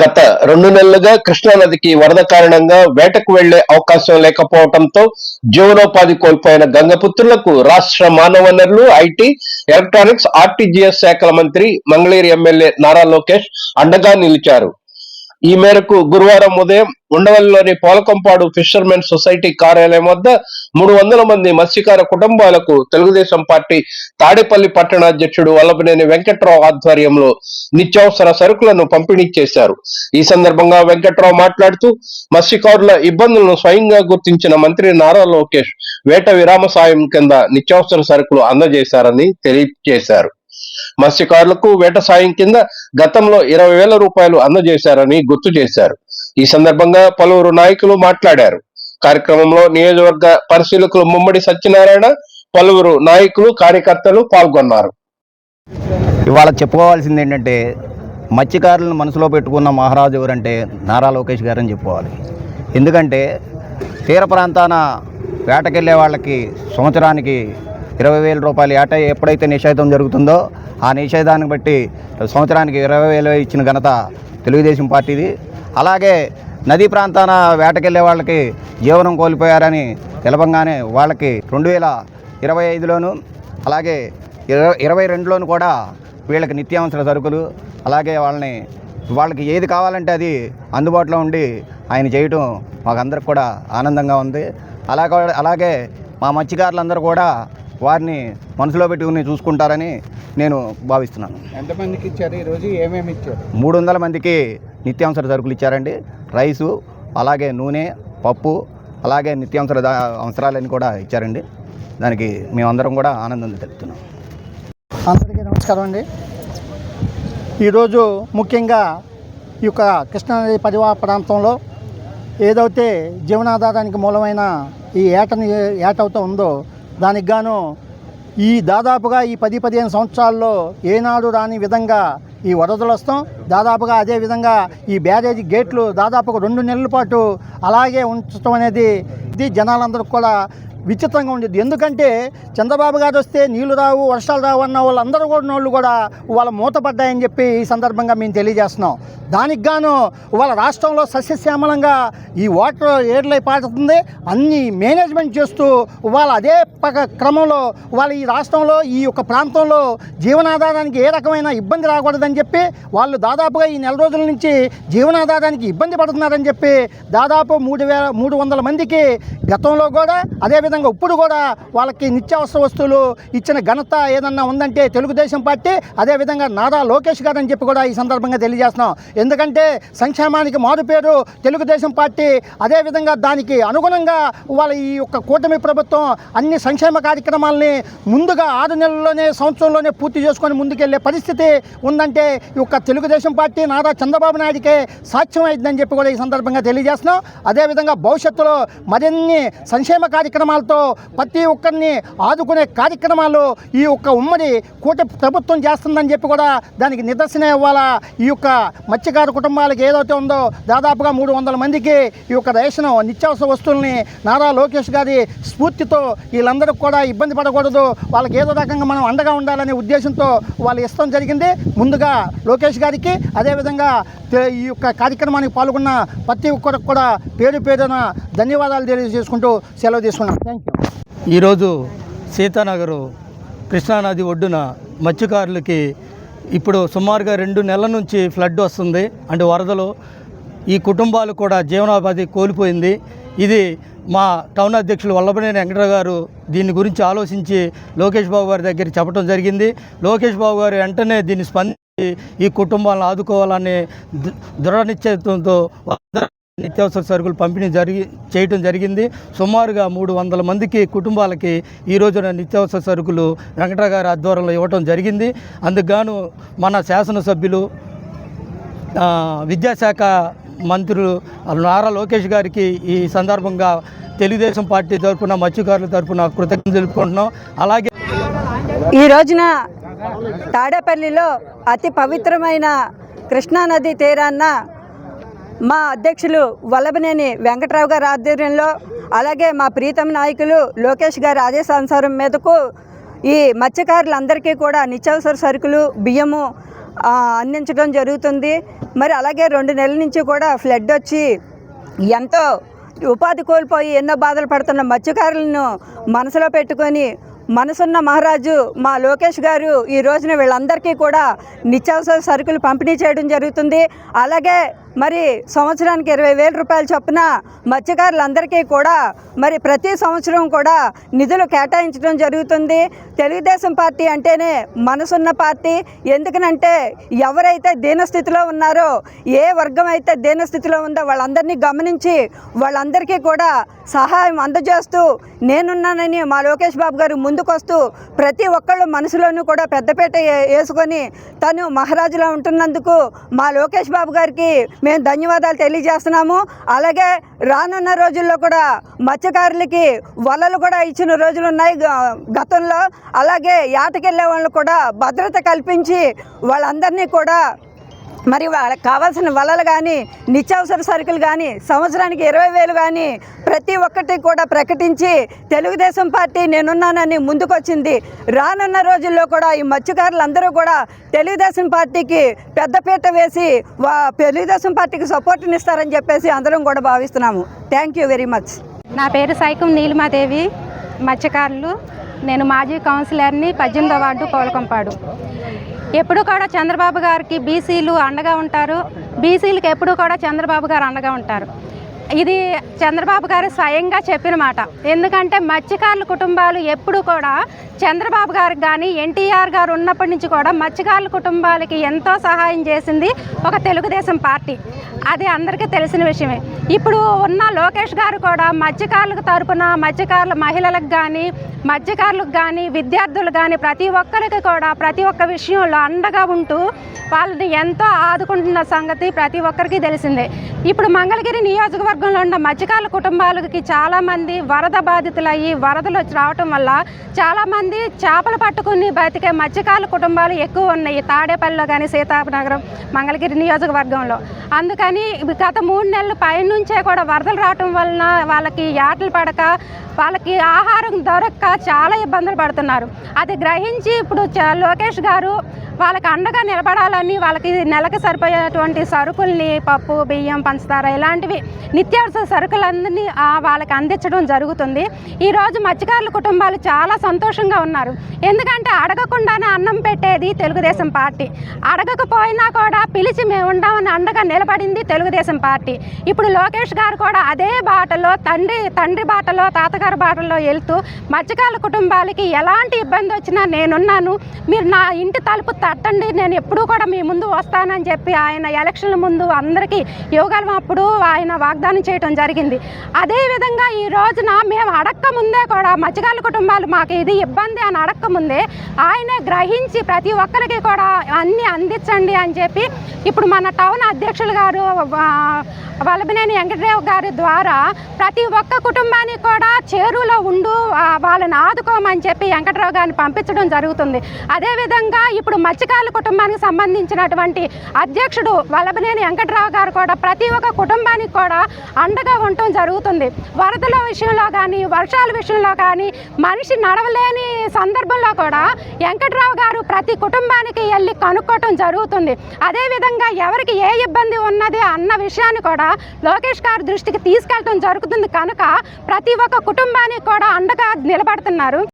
గత రెండు నెలలుగా కృష్ణానదికి వరద కారణంగా వేటకు వెళ్ళే అవకాశం లేకపోవడంతో జీవనోపాధి కోల్పోయిన గంగపుత్రులకు రాష్ట్ర మానవ వనరులు ఐటీ ఎలక్ట్రానిక్స్ ఆర్టీజీఎస్ శాఖల మంత్రి మంగళగిరి ఎమ్మెల్యే నారా లోకేష్ అండగా నిలిచారు. ఈ మేరకు గురువారం ఉదయం ఉండవల్లిలోని పోలకంపాడు ఫిషర్మెన్ సొసైటీ కార్యాలయం వద్ద మూడు వందల మంది మత్స్యకార కుటుంబాలకు తెలుగుదేశం పార్టీ తాడేపల్లి పట్టణ అధ్యక్షుడు వల్లభనేని వెంకట్రావు ఆధ్వర్యంలో నిత్యావసర సరుకులను పంపిణీ చేశారు. ఈ సందర్భంగా వెంకట్రావు మాట్లాడుతూ మత్స్యకారుల ఇబ్బందులను స్వయంగా గుర్తించిన మంత్రి నారా లోకేష్ వేట విరామ సాయం కింద నిత్యావసర సరుకులు అందజేశారని తెలియజేశారు. మత్స్యకారులకు వేట సాయం కింద గతంలో ఇరవై వేల రూపాయలు అందజేశారని గుర్తు చేశారు. ఈ సందర్భంగా పలువురు నాయకులు మాట్లాడారు. కార్యక్రమంలో నియోజకవర్గ పరిశీలకులు ముమ్మడి సత్యనారాయణ పలువురు నాయకులు కార్యకర్తలు పాల్గొన్నారు. ఇవాళ చెప్పుకోవాల్సింది ఏంటంటే మత్స్యకారులను మనసులో పెట్టుకున్న మహారాజు ఎవరంటే నారా లోకేష్ గారని చెప్పుకోవాలి. ఎందుకంటే తీర ప్రాంతాన వేటకెళ్ళే వాళ్ళకి సంవత్సరానికి ఇరవై వేల రూపాయలు ఏటా ఎప్పుడైతే నిషేధం జరుగుతుందో ఆ నిషేధాన్ని బట్టి సంవత్సరానికి ఇరవై వేలు ఇచ్చిన ఘనత తెలుగుదేశం పార్టీది. అలాగే నదీ ప్రాంతాన వేటకెళ్ళే వాళ్ళకి జీవనం కోల్పోయారని తెలపంగానే వాళ్ళకి రెండు వేల ఇరవై ఐదులోను అలాగే ఇరవై ఇరవై రెండులోను కూడా వీళ్ళకి నిత్యావసర సరుకులు అలాగే వాళ్ళని వాళ్ళకి ఏది కావాలంటే అది అందుబాటులో ఉండి ఆయన చేయటం మాకందరికి కూడా ఆనందంగా ఉంది. అలాగే అలాగే మా మత్స్యకారులందరూ కూడా వారిని మనసులో పెట్టుకుని చూసుకుంటారని నేను భావిస్తున్నాను. ఎంతమందికి ఇచ్చారు? ఈరోజు ఏమేమి ఇచ్చారు? మూడు వందల మందికి నిత్యావసర సరుకులు ఇచ్చారండి. రైసు అలాగే నూనె పప్పు అలాగే నిత్యావసర అవసరాలన్నీ కూడా ఇచ్చారండి. దానికి మేమందరం కూడా ఆనందం తెలుపుతున్నాం. అందరికీ నమస్కారం అండి. ఈరోజు ముఖ్యంగా ఈ యొక్క కృష్ణానది పరివాహ ప్రాంతంలో ఏదైతే జీవనాధారానికి మూలమైన ఈ ఏటని ఏటవుతూ ఉందో దానికి గాను ఈ దాదాపుగా ఈ పది పదిహేను సంవత్సరాల్లో ఏనాడు రాని విధంగా ఈ వరదలు వస్తాం. దాదాపుగా అదే విధంగా ఈ బ్యారేజీ గేట్లు దాదాపుగా రెండు నెలల పాటు అలాగే ఉంచడం అనేది ఇది జనాలందరికీ కూడా విచిత్రంగా ఉండేది. ఎందుకంటే చంద్రబాబు గారు వస్తే నీళ్ళు రావు వర్షాలు రావు అన్న వాళ్ళందరూ కూడా నోళ్ళు కూడా వాళ్ళ మూతపడ్డాయని చెప్పి ఈ సందర్భంగా మేము తెలియజేస్తున్నాం. దానికి గాను వాళ్ళ రాష్ట్రంలో సస్యశ్యామలంగా ఈ వాటర్ ఏర్లై పాడుతుంది అన్ని మేనేజ్మెంట్ చేస్తూ వాళ్ళ అదే పక క్రమంలో వాళ్ళ ఈ రాష్ట్రంలో ఈ యొక్క ప్రాంతంలో జీవనాధారానికి ఏ రకమైన ఇబ్బంది రాకూడదని చెప్పి వాళ్ళు దాదాపుగా ఈ నెల రోజుల నుంచి జీవనాధారానికి ఇబ్బంది పడుతున్నారని చెప్పి దాదాపు మూడు వేల మూడు వందల మందికి గతంలో కూడా అదేవిధంగా ఇప్పుడు కూడా వాళ్ళకి నిత్యావసర వస్తువులు ఇచ్చిన ఘనత ఏదన్నా ఉందంటే తెలుగుదేశం పార్టీ అదేవిధంగా నారా లోకేష్ గారు అని చెప్పి కూడా ఈ సందర్భంగా తెలియజేస్తున్నాం. ఎందుకంటే సంక్షేమానికి మారు పేరు తెలుగుదేశం పార్టీ అదేవిధంగా దానికి అనుగుణంగా వాళ్ళ ఈ యొక్క కూటమి ప్రభుత్వం అన్ని సంక్షేమ కార్యక్రమాలని ముందుగా ఆరు నెలల్లోనే సంవత్సరంలోనే పూర్తి చేసుకొని ముందుకెళ్ళే పరిస్థితి ఉందంటే ఈ యొక్క తెలుగుదేశం పార్టీ నారా చంద్రబాబు నాయుడికే సాధ్యం అయిందని చెప్పి కూడా ఈ సందర్భంగా తెలియజేస్తున్నాం. అదేవిధంగా భవిష్యత్తులో మరిన్ని సంక్షేమ కార్యక్రమాలు కార్యక్రమాలతో ప్రతి ఒక్కరిని ఆదుకునే కార్యక్రమాలు ఈ యొక్క ఉమ్మడి కూట ప్రభుత్వం చేస్తుందని చెప్పి కూడా దానికి నిదర్శనం ఇవ్వాలా? ఈ యొక్క మత్స్యకార కుటుంబాలకు ఏదైతే ఉందో దాదాపుగా మూడు వందల మందికి ఈ యొక్క రేషన్ నిత్యావసర వస్తువుల్ని నారా లోకేష్ గారి స్ఫూర్తితో వీళ్ళందరికీ కూడా ఇబ్బంది పడకూడదు. వాళ్ళకి ఏదో రకంగా మనం అండగా ఉండాలనే ఉద్దేశంతో వాళ్ళు ఇష్టం జరిగింది. ముందుగా లోకేష్ గారికి అదేవిధంగా ఈ యొక్క కార్యక్రమానికి పాల్గొన్న ప్రతి ఒక్కరికి కూడా పేరు పేరున ధన్యవాదాలు తెలియజేసుకుంటూ సెలవు తీసుకున్నాం. ఈరోజు సీతానగరు కృష్ణానది ఒడ్డున మత్స్యకారులకి ఇప్పుడు సుమారుగా రెండు నెలల నుంచి ఫ్లడ్ వస్తుంది. అంటే వరదలు ఈ కుటుంబాలు కూడా జీవనోపాధి కోల్పోయింది. ఇది మా టౌన్ అధ్యక్షులు వల్లభనేని వెంకటరావు గారు దీని గురించి ఆలోచించి లోకేష్ బాబు గారి దగ్గర చెప్పడం జరిగింది. లోకేష్ బాబు గారు వెంటనే దీన్ని స్పందించి ఈ కుటుంబాలను ఆదుకోవాలనే దృఢ నిశ్చయంతో నిత్యావసర సరుకులు పంపిణీ జరిగి చేయటం జరిగింది. సుమారుగా మూడు వందల మందికి కుటుంబాలకి ఈ రోజున నిత్యావసర సరుకులు వెంకట గారి ఆధ్వర్యంలో ఇవ్వటం జరిగింది. అందుకుగాను మన శాసనసభ్యులు విద్యాశాఖ మంత్రులు నారా లోకేష్ గారికి ఈ సందర్భంగా తెలుగుదేశం పార్టీ తరఫున మత్స్యకారుల తరఫున కృతజ్ఞతలు తెలుపుకుంటున్నాం. అలాగే ఈ రోజున తాడేపల్లిలో అతి పవిత్రమైన కృష్ణానది తీరాన్న మా అధ్యక్షులు వల్లభనేని వెంకట్రావు గారి ఆధ్వర్యంలో అలాగే మా ప్రీతం నాయకులు లోకేష్ గారి ఆదేశానుసారం మీదకు ఈ మత్స్యకారులందరికీ కూడా నిత్యావసర సరుకులు బియ్యము అందించడం జరుగుతుంది. మరి అలాగే రెండు నెలల నుంచి కూడా ఫ్లడ్ వచ్చి ఎంతో ఉపాధి కోల్పోయి ఎన్నో బాధలు పడుతున్న మత్స్యకారులను మనసులో పెట్టుకొని మనసున్న మహారాజు మా లోకేష్ గారు ఈ రోజున వీళ్ళందరికీ కూడా నిత్యావసర సరుకులు పంపిణీ చేయడం జరుగుతుంది. అలాగే మరి సంవత్సరానికి ఇరవై వేల రూపాయల చొప్పున మత్స్యకారులందరికీ కూడా మరి ప్రతి సంవత్సరం కూడా నిధులు కేటాయించడం జరుగుతుంది. తెలుగుదేశం పార్టీ అంటేనే మనసున్న పార్టీ. ఎందుకనంటే ఎవరైతే దీనస్థితిలో ఉన్నారో ఏ వర్గం అయితే దీనస్థితిలో ఉందో వాళ్ళందరినీ గమనించి వాళ్ళందరికీ కూడా సహాయం అందజేస్తూ నేనున్నానని మా లోకేష్ బాబు గారు ముందుకొస్తూ ప్రతి ఒక్కళ్ళు మనసులోనూ కూడా పెద్దపేట వేసుకొని తను మహారాజులా ఉంటున్నందుకు మా లోకేష్ బాబు గారికి మేము ధన్యవాదాలు తెలియజేస్తున్నాము. అలాగే రానున్న రోజుల్లో కూడా మత్స్యకారులకి వలలు కూడా ఇచ్చిన రోజులు ఉన్నాయి గతంలో. అలాగే యాటకెళ్ళే వాళ్ళు కూడా భద్రత కల్పించి వాళ్ళందరినీ కూడా మరి వాళ్ళకి కావాల్సిన వలలు కానీ నిత్యావసర సరుకులు కానీ సంవత్సరానికి ఇరవై వేలు కానీ ప్రతి ఒక్కటి కూడా ప్రకటించి తెలుగుదేశం పార్టీ నేనున్నానని ముందుకొచ్చింది. రానున్న రోజుల్లో కూడా ఈ మత్స్యకారులందరూ కూడా తెలుగుదేశం పార్టీకి పెద్దపీట వేసి వా తెలుగుదేశం పార్టీకి సపోర్ట్ని ఇస్తారని చెప్పేసి అందరం కూడా భావిస్తున్నాము. థ్యాంక్ యూ వెరీ మచ్ నా పేరు సైకం నీలిమాదేవి మత్స్యకారులు. నేను మాజీ కౌన్సిలర్ని పద్దెనిమిదో వార్డు కోలకంపాడు ఎప్పుడు కూడా చంద్రబాబు గారికి బీసీలు అండగా ఉంటారు. బీసీలకు ఎప్పుడు కూడా చంద్రబాబు గారు అండగా ఉంటారు. ఇది చంద్రబాబు గారు స్వయంగా చెప్పిన మాట. ఎందుకంటే మత్స్యకారుల కుటుంబాలు ఎప్పుడు కూడా చంద్రబాబు గారికి కానీ ఎన్టీఆర్ గారు ఉన్నప్పటి నుంచి కూడా మత్స్యకారుల కుటుంబాలకి ఎంతో సహాయం చేసింది ఒక తెలుగుదేశం పార్టీ. అది అందరికీ తెలిసిన విషయమే. ఇప్పుడు ఉన్న లోకేష్ గారు కూడా మత్స్యకారులకు తరపున మత్స్యకారుల మహిళలకు కానీ మత్స్యకారులకు కానీ విద్యార్థులు కానీ ప్రతి ఒక్కరికి కూడా ప్రతి ఒక్క విషయంలో అండగా ఉంటూ వాళ్ళని ఎంతో ఆదుకుంటున్న సంగతి ప్రతి ఒక్కరికి తెలిసిందే. ఇప్పుడు మంగళగిరి నియోజకవర్గంలో ఉన్న మత్స్యకారుల కుటుంబాలకి చాలామంది వరద బాధితులయ్యి వరదలు వచ్చి రావటం వల్ల చాలామంది చేపలు పట్టుకుని బతికే మత్స్యకారుల కుటుంబాలు ఎక్కువ ఉన్నాయి. తాడేపల్లిలో కానీ సీతానగరం మంగళగిరి నియోజకవర్గంలో. అందుకని గత మూడు నెలల పైనుంచే కూడా వరదలు రావటం వలన వాళ్ళకి యాటలు పడక వాళ్ళకి ఆహారం దొరక్క చాలా ఇబ్బందులు పడుతున్నారు. అది గ్రహించి ఇప్పుడు చ- లోకేష్ గారు వాళ్ళకి అండగా నిలబడాలని వాళ్ళకి నెలకు సరిపోయేటువంటి సరుకుల్ని పప్పు బియ్యం పంచదార ఇలాంటివి నిత్యావసర సరుకులన్నీ వాళ్ళకి అందించడం జరుగుతుంది. ఈరోజు మత్స్యకారుల కుటుంబాలు చాలా సంతోషంగా ఉన్నారు. ఎందుకంటే అడగకుండానే అన్నం పెట్టేది తెలుగుదేశం పార్టీ. అడగకపోయినా కూడా పిలిచి మేము ఉండమని అండగా నిలబడింది తెలుగుదేశం పార్టీ. ఇప్పుడు లోకేష్ గారు కూడా అదే బాటలో తండ్రి తండ్రి బాటలో తాతగారి బాటలో వెళ్తూ మత్స్యకారుల కుటుంబాలకి ఎలాంటి ఇబ్బంది వచ్చినా నేనున్నాను. మీరు నా ఇంటి తలుపు తట్టండి నేను ఎప్పుడూ కూడా మీ ముందు వస్తానని చెప్పి ఆయన ఎలక్షన్ల ముందు అందరికీ యోగాలు అప్పుడు ఆయన వాగ్దానం చేయడం జరిగింది. అదేవిధంగా ఈ రోజున మేము అడక్క ముందే కూడా మత్స్యకారుల కుటుంబాలు మాకు ఇది ఇబ్బంది అని అడక్క ముందే ఆయనే గ్రహించి ప్రతి ఒక్కరికి కూడా అన్నీ అందించండి అని చెప్పి ఇప్పుడు మన టౌన్ అధ్యక్షులు గారు ఆ, వెంకటరావు గారి ద్వారా ప్రతి ఒక్క కుటుంబానికి కూడా చేరులో ఉండు వాళ్ళని ఆదుకోమని చెప్పి వెంకటరావు గారిని పంపించడం జరుగుతుంది. అదేవిధంగా ఇప్పుడు మత్స్యకారుల కుటుంబానికి సంబంధించినటువంటి అధ్యక్షుడు వల్లభనేని వెంకటరావు గారు కూడా ప్రతి ఒక్క కుటుంబానికి కూడా అండగా ఉండటం జరుగుతుంది. వరదల విషయంలో కానీ వర్షాల విషయంలో కానీ మనిషి నడవలేని సందర్భంలో కూడా వెంకటరావు గారు ప్రతి కుటుంబానికి వెళ్ళి కనుక్కోవటం జరుగుతుంది. అదేవిధంగా ఎవరికి ఏ ఇబ్బంది ఉన్నది అన్న విషయాన్ని కూడా లోకేష్ గారి దృష్టికి తీసుకెళ్ళటం జరుగుతుంది. కనుక ప్రతి ఒక్క కుటుంబానికి కూడా అండగా నిలబడుతున్నారు.